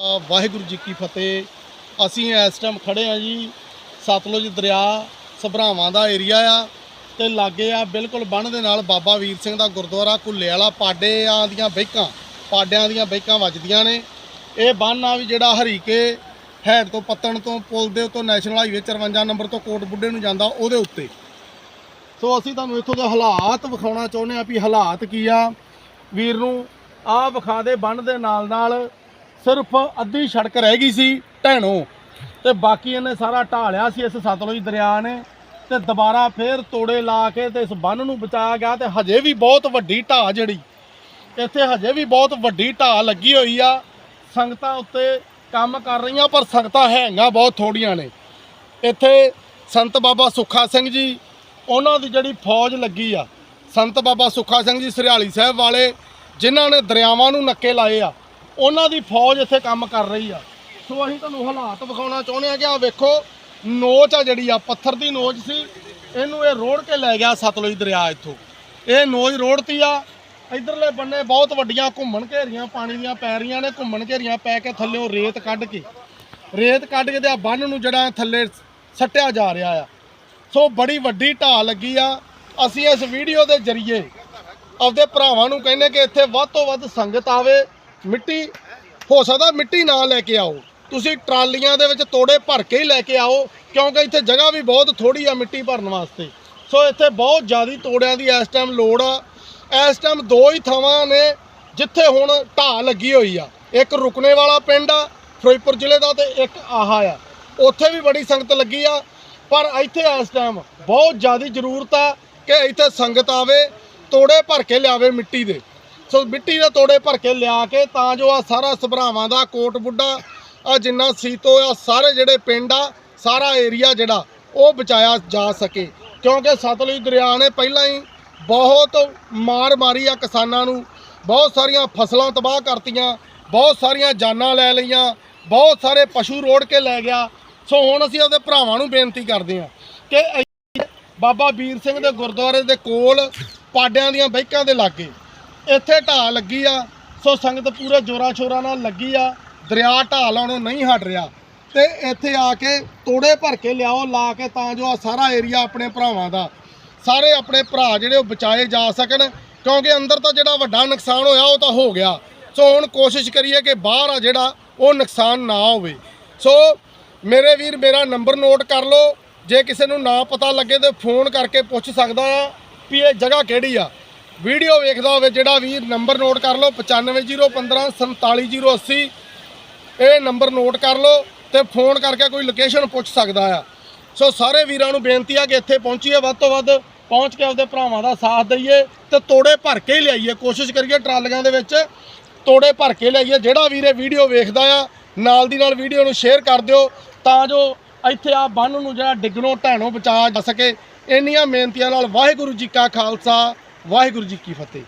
ਵਾਹਿਗੁਰੂ ਜੀ ਕੀ ਫਤਿਹ। ਅਸੀਂ ਇਸ ਟਾਈਮ ਖੜੇ ਆ ਜੀ ਸਤਲੁਜ ਦਰਿਆ ਸਭਰਾਵਾਂ ਦਾ ਏਰੀਆ ਆ ਤੇ ਲਾਗੇ ਆ ਬਿਲਕੁਲ ਬੰਨ ਦੇ ਨਾਲ ਬਾਬਾ ਵੀਰ ਸਿੰਘ ਦਾ ਗੁਰਦੁਆਰਾ ਕੁੱਲੇ ਵਾਲਾ ਪਾਡਿਆਂ ਦੀਆਂ ਬੈਕਾਂ ਪਾਡਿਆਂ ਦੀਆਂ ਬੈਕਾਂ ਵੱਜਦੀਆਂ ਨੇ। ਇਹ ਬੰਨ ਆ ਵੀ ਜਿਹੜਾ ਹਰੀਕੇ ਹੈਡ ਤੋਂ ਪੱਤਣ ਤੋਂ ਪੁਲ ਦੇ ਉੱਤੋਂ ਨੈਸ਼ਨਲ ਹਾਈਵੇ 54 ਨੰਬਰ ਤੋਂ ਕੋਟ ਬੁੱਢੇ ਨੂੰ ਜਾਂਦਾ ਉਹਦੇ ਉੱਤੇ। ਸੋ ਅਸੀਂ ਤੁਹਾਨੂੰ ਇੱਥੋਂ ਦੇ ਹਾਲਾਤ ਵਿਖਾਉਣਾ ਚਾਹੁੰਦੇ ਆ ਵੀ ਹਾਲਾਤ ਕੀ ਆ। ਵੀਰ ਨੂੰ ਆ ਵਿਖਾ ਦੇ ਬੰਨ ਦੇ ਨਾਲ ਨਾਲ ਸਿਰਫ ਅੱਧੀ ਸੜਕ ਰਹਿ ਗਈ ਸੀ ਢਹਿਣੋਂ ਤੇ ਬਾਕੀ ਇਹਨੇ ਸਾਰਾ ਢਾਹ ਲਿਆ ਸੀ ਇਸ ਸਤਲੁਜ ਦਰਿਆ ਨੇ ਤੇ ਦੁਬਾਰਾ ਫੇਰ ਤੋੜੇ ਲਾ ਕੇ ਤੇ ਇਸ ਬੰਨ ਨੂੰ ਬਚਾਇਆ ਗਿਆ ਤੇ ਹਜੇ ਵੀ ਬਹੁਤ ਵੱਡੀ ਢਾਹ ਜਿਹੜੀ, ਇੱਥੇ ਹਜੇ ਵੀ ਬਹੁਤ ਵੱਡੀ ਢਾਹ ਲੱਗੀ ਹੋਈ ਆ। ਸੰਗਤਾਂ ਉੱਤੇ ਕੰਮ ਕਰ ਰਹੀਆਂ ਪਰ ਸੰਗਤਾਂ ਹੈਗੀਆਂ ਬਹੁਤ ਥੋੜੀਆਂ ਨੇ। ਇੱਥੇ ਸੰਤ ਬਾਬਾ ਸੁੱਖਾ ਸਿੰਘ ਜੀ, ਉਹਨਾਂ ਦੀ ਜਿਹੜੀ ਫੌਜ ਲੱਗੀ ਆ, ਸੰਤ ਬਾਬਾ ਸੁੱਖਾ ਸਿੰਘ ਜੀ, ਸਰਿਆਲੀ ਸਾਹਿਬ ਵਾਲੇ, ਜਿਨ੍ਹਾਂ ਨੇ ਦਰਿਆਵਾਂ ਨੂੰ ਨੱਕੇ ਲਾਏ ਆ ਉਹਨਾਂ ਦੀ ਫੌਜ ਇੱਥੇ ਕੰਮ ਕਰ ਰਹੀ ਆ। ਸੋ ਅਸੀਂ ਤੁਹਾਨੂੰ ਹਾਲਾਤ ਵਿਖਾਉਣਾ ਚਾਹੁੰਦੇ ਆ ਕਿ ਆ ਵੇਖੋ, ਨੋਚ ਆ ਜਿਹੜੀ ਆ, ਪੱਥਰ ਦੀ ਨੋਚ ਸੀ। ਇਹਨੂੰ ਇਹ ਰੋੜ ਕੇ ਲੈ ਗਿਆ ਸਤਲੁਜ ਦਰਿਆ ਇੱਥੋਂ। ਇਹ ਨੋਚ ਰੋੜਤੀ ਆ। ਇਧਰਲੇ ਬੰਨੇ ਬਹੁਤ ਵੱਡੀਆਂ ਘੁੰਮਣ ਘੇਰੀਆਂ, ਪਾਣੀ ਦੀਆਂ ਪੈ ਰਹੀਆਂ ਨੇ ਘੁੰਮਣ ਘੇਰੀਆਂ ਪੈ ਕੇ ਥੱਲੇੋਂ ਰੇਤ ਕੱਢ ਕੇ। ਰੇਤ ਕੱਢ ਕੇ ਤੇ ਆ ਬੰਨ ਨੂੰ ਜਿਹੜਾ ਥੱਲੇ ਸੱਟਿਆ ਜਾ ਰਿਹਾ ਆ। ਸੋ ਬੜੀ ਵੱਡੀ ਢਾਹ ਲੱਗੀ ਆ। ਅਸੀਂ ਇਸ ਵੀਡੀਓ ਦੇ ਜ਼ਰੀਏ ਆਪਦੇ ਭਰਾਵਾਂ ਨੂੰ ਕਹਿੰਦੇ ਕਿ ਇੱਥੇ ਵੱਧ ਤੋਂ ਵੱਧ ਸੰਗਤ ਆਵੇ। ਮਿੱਟੀ, ਹੋ ਸਕਦਾ ਮਿੱਟੀ ਨਾ ਲੈ ਕੇ ਆਓ। ਤੁਸੀਂ ਟਰਾਲੀਆਂ ਦੇ ਵਿੱਚ ਤੋੜੇ ਭਰ ਕੇ ਹੀ ਲੈ ਕੇ ਆਓ, ਕਿਉਂਕਿ ਇੱਥੇ ਜਗ੍ਹਾ ਵੀ ਬਹੁਤ ਥੋੜੀ ਆ ਮਿੱਟੀ ਭਰਨ ਵਾਸਤੇ। ਸੋ ਇੱਥੇ ਬਹੁਤ ਜ਼ਿਆਦਾ ਤੋੜਿਆਂ ਦੀ ਇਸ ਟਾਈਮ ਲੋੜ ਆ। ਇਸ ਟਾਈਮ ਦੋ ਹੀ ਥਾਵਾਂ ਨੇ ਜਿੱਥੇ ਹੁਣ ਢਾਹ ਲੱਗੀ ਹੋਈ ਆ। ਇੱਕ ਰੁਕਣੇ ਵਾਲਾ ਪਿੰਡ ਆ, ਫਿਰੋਜ਼ਪੁਰ ਜ਼ਿਲ੍ਹੇ ਦਾ ਤੇ ਇੱਕ ਆਹਾ ਆ। ਉੱਥੇ ਵੀ ਬੜੀ ਸੰਗਤ ਲੱਗੀ ਆ, ਪਰ ਇੱਥੇ ਇਸ ਟਾਈਮ ਬਹੁਤ ਜ਼ਿਆਦਾ ਜ਼ਰੂਰਤ ਆ ਕਿ ਇੱਥੇ ਸੰਗਤ ਆਵੇ, ਤੋੜੇ ਭਰ ਕੇ ਲਿਆਵੇ ਮਿੱਟੀ ਦੇ। ਸੋ ਮਿੱਟੀ ਦੇ ਤੋੜੇ ਭਰ ਕੇ ਲਿਆ ਕੇ ਤਾਂ ਜੋ ਆ ਸਾਰਾ ਸਭਰਾਵਾਂ ਦਾ ਕੋਟ ਬੁੱਢਾ ਆ ਜਿੰਨਾ ਸੀਤੋ ਆ ਸਾਰੇ ਜਿਹੜੇ ਪਿੰਡ ਆ, ਸਾਰਾ ਏਰੀਆ ਜਿਹੜਾ, ਉਹ ਬਚਾਇਆ ਜਾ ਸਕੇ। ਕਿਉਂਕਿ ਸਤਲੁਜ ਦਰਿਆ ਨੇ ਪਹਿਲਾਂ ਹੀ ਬਹੁਤ ਮਾਰ ਮਾਰੀ ਆ ਕਿਸਾਨਾਂ ਨੂੰ। ਬਹੁਤ ਸਾਰੀਆਂ ਫਸਲਾਂ ਤਬਾਹ ਕਰਤੀਆਂ, ਬਹੁਤ ਸਾਰੀਆਂ ਜਾਨਾਂ ਲੈ ਲਈਆਂ, ਬਹੁਤ ਸਾਰੇ ਪਸ਼ੂ ਰੋੜ ਕੇ ਲੈ ਗਿਆ। ਸੋ ਹੁਣ ਅਸੀਂ ਆਪਦੇ ਭਰਾਵਾਂ ਨੂੰ ਬੇਨਤੀ ਕਰਦੇ ਹਾਂ ਕਿ ਬਾਬਾ ਵੀਰ ਸਿੰਘ ਦੇ ਗੁਰਦੁਆਰੇ ਦੇ ਕੋਲ ਪਾਡਿਆਂ ਦੀਆਂ ਬੈਕਾਂ ਦੇ ਲਾਗੇ ਇੱਥੇ ਢਾਹ ਲੱਗੀ ਆ, ਸੋ ਸੰਗਤ ਪੂਰੇ ਜੋਰਾਂ ਸ਼ੋਰਾਂ ਨਾਲ ਲੱਗੀ ਆ, ਦਰਿਆ ਢਾਹ ਲਾਉਣੋਂ ਨਹੀਂ ਹਟ ਰਿਹਾ। ਤੇ ਇੱਥੇ ਆ ਕੇ ਤੋੜੇ ਭਰ ਕੇ ਲਿਆਓ, ਲਾ ਕੇ ਤਾਂ ਜੋ ਆ ਸਾਰਾ ਏਰੀਆ ਆਪਣੇ ਭਰਾਵਾਂ ਦਾ, ਸਾਰੇ ਆਪਣੇ ਭਰਾ ਜਿਹੜੇ ਉਹ ਬਚਾਏ ਜਾ ਸਕਣ, ਕਿਉਂਕਿ ਅੰਦਰ ਤਾਂ ਜਿਹੜਾ ਵੱਡਾ ਨੁਕਸਾਨ ਹੋਇਆ ਉਹ ਤਾਂ ਹੋ ਗਿਆ। ਸੋ ਹੁਣ ਕੋਸ਼ਿਸ਼ ਕਰੀਏ ਕਿ ਬਾਹਰ ਆ ਜਿਹੜਾ, ਉਹ ਨੁਕਸਾਨ ਨਾ ਹੋਵੇ। ਸੋ ਮੇਰੇ ਵੀਰ, ਮੇਰਾ ਨੰਬਰ ਨੋਟ ਕਰ ਲਓ। ਜੇ ਕਿਸੇ ਨੂੰ ਨਾ ਪਤਾ ਲੱਗੇ ਤੇ ਫੋਨ ਕਰਕੇ ਪੁੱਛ ਸਕਦਾ ਆ ਵੀ ਇਹ ਜਗ੍ਹਾ ਕਿਹੜੀ ਆ। ਵੀਡੀਓ ਵੇਖਦਾ ਹੋਵੇ ਜਿਹੜਾ ਵੀਰ ਨੰਬਰ ਨੋਟ ਕਰ ਲਓ 95015 47080 ਇਹ ਨੰਬਰ ਨੋਟ ਕਰ ਲਓ ਤੇ ਫੋਨ ਕਰਕੇ ਕੋਈ ਲੋਕੇਸ਼ਨ ਪੁੱਛ ਸਕਦਾ ਆ। ਸੋ ਸਾਰੇ ਵੀਰਾਂ ਨੂੰ ਬੇਨਤੀ ਆ ਕਿ ਇੱਥੇ ਪਹੁੰਚੀਏ, ਵੱਧ ਤੋਂ ਵੱਧ ਪਹੁੰਚ ਕੇ ਆਪਦੇ ਭਰਾਵਾਂ ਦਾ ਸਾਥ ਦਈਏ ਤੇ ਤੋੜੇ ਭਰ ਕੇ ਹੀ ਲਿਆਈਏ। ਕੋਸ਼ਿਸ਼ ਕਰੀਏ ਟਰਾਲੀਆਂ ਦੇ ਵਿੱਚ ਤੋੜੇ ਭਰ ਕੇ ਲਿਆਈਏ। ਜਿਹੜਾ ਵੀਰ ਇਹ ਵੀਡੀਓ ਵੇਖਦਾ ਆ, ਨਾਲ ਦੀ ਨਾਲ ਵੀਡੀਓ ਨੂੰ ਸ਼ੇਅਰ ਕਰ ਦਿਓ ਤਾਂ ਜੋ ਇੱਥੇ ਆ ਬੰਨ ਨੂੰ ਜਿਹੜਾ ਡਿੱਗਣੋਂ ਢਹਿਣੋਂ ਬਚਾ ਜਾ ਸਕੇ। ਇੰਨੀਆਂ ਮਿਹਨਤੀਆਂ ਨਾਲ ਵਾਹਿਗੁਰੂ ਜੀ ਕਾ ਖਾਲਸਾ ਵਾਹਿਗੁਰੂ ਜੀ ਕੀ ਫਤਿਹ।